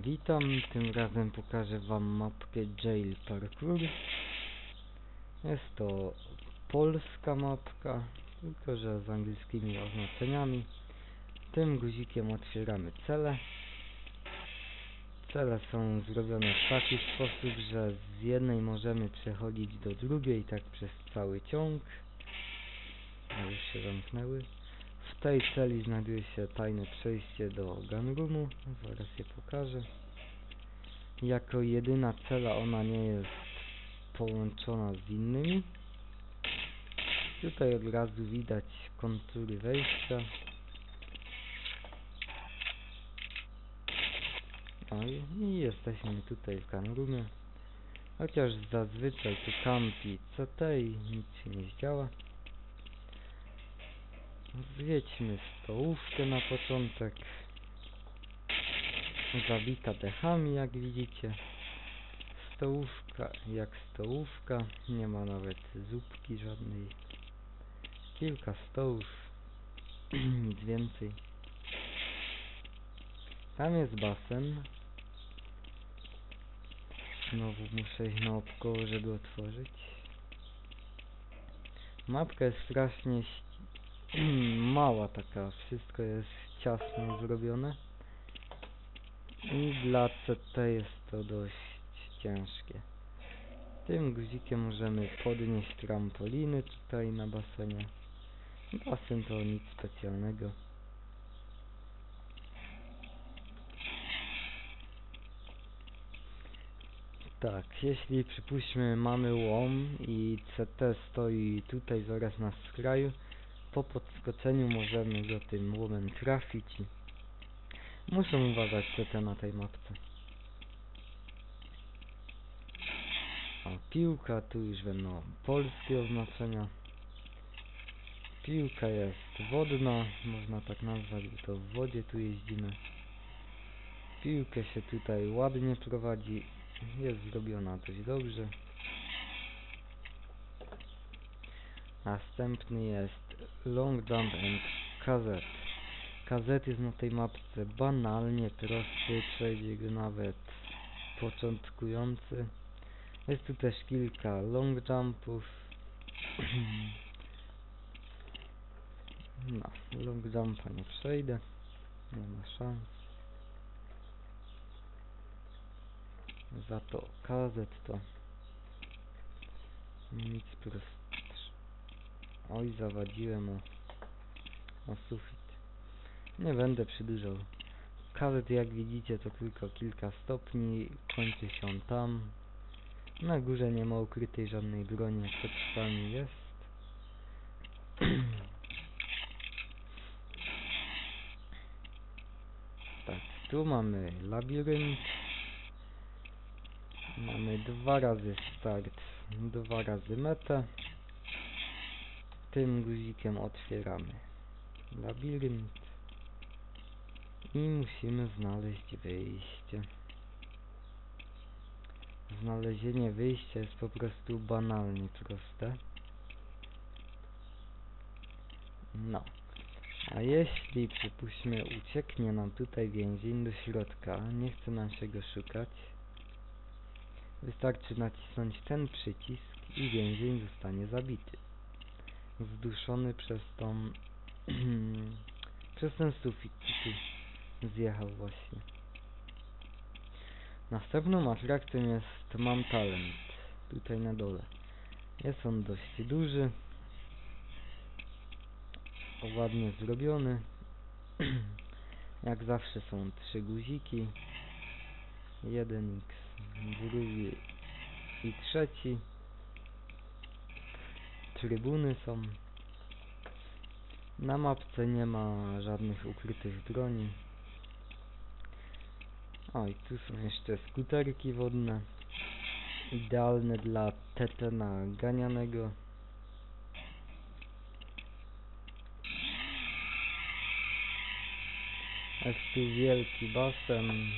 Witam, tym razem pokażę wam mapkę Jail Parkour. Jest to polska mapka, tylko że z angielskimi oznaczeniami. Tym guzikiem otwieramy cele. Cele są zrobione w taki sposób, że z jednej możemy przechodzić do drugiej, tak przez cały ciąg. A już się zamknęły. W tej celi znajduje się tajne przejście do gunroomu, zaraz je pokażę. Jako jedyna cela ona nie jest połączona z innymi. Tutaj od razu widać kontury wejścia. No i, jesteśmy tutaj w gunroomie. Chociaż zazwyczaj tu kampi CT i nic się nie zdziała. Zwiedźmy stołówkę na początek. Zawita dechami, jak widzicie. Stołówka jak stołówka. Nie ma nawet zupki żadnej. Kilka stołów. Nic więcej. Tam jest basen. Znowu muszę iść naokoło, żeby otworzyć. Mapka jest strasznie ś- mała taka, wszystko jest ciasno zrobione. I dla CT jest to dość ciężkie. Tym guzikiem możemy podnieść trampoliny tutaj na basenie. Basen to nic specjalnego. Tak, jeśli przypuśćmy mamy łom i CT stoi tutaj zaraz na skraju, po podskoczeniu możemy go tym łomem trafić muszę uważać CT na tej mapce. A piłka, tu już będą polskie oznaczenia. Piłka jest wodna, można tak nazwać, bo to w wodzie tu jeździmy. Piłkę się tutaj ładnie prowadzi, jest zrobiona dość dobrze. Następny jest Long Jump and Kazet. Kazet jest na tej mapce banalnie prosty, przejdzie go nawet początkujący. Jest tu też kilka long jumpów. No, long jumpa nie przejdę. Nie ma szans. Za to kazet to nic prostsze. Oj, zawadziłem o, o sufit. Nie będę przedłużał. Kazet jak widzicie to tylko kilka stopni, kończy się on tam. Na górze nie ma ukrytej żadnej broni, to czasami jest. tak, tu mamy labirynt. Mamy dwa razy start, dwa razy metę. Tym guzikiem otwieramy labirynt. I musimy znaleźć wyjście. Znalezienie wyjścia jest po prostu banalnie proste. No. A jeśli, przypuśćmy, ucieknie nam tutaj więzień do środka, nie chce nam się go szukać, wystarczy nacisnąć ten przycisk i więzień zostanie zabity. Zduszony przez tą... przez ten sufit, tu zjechał właśnie. Następną atrakcją jest Mam Talent, tutaj na dole. Jest on dość duży, ładnie zrobiony. Jak zawsze są trzy guziki, jeden X, drugi i trzeci. Trybuny są. Na mapce nie ma żadnych ukrytych broni. O i tu są jeszcze skuterki wodne. Idealne dla tetena ganianego. Jest tu wielki basen.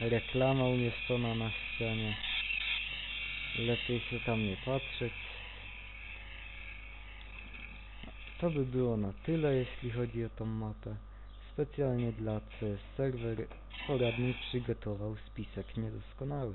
Reklama umieszczona na ścianie. Lepiej się tam nie patrzeć. To by było na tyle, jeśli chodzi o tą mapę. Specjalnie dla CS Server Poradnik przygotował spisek niedoskonały.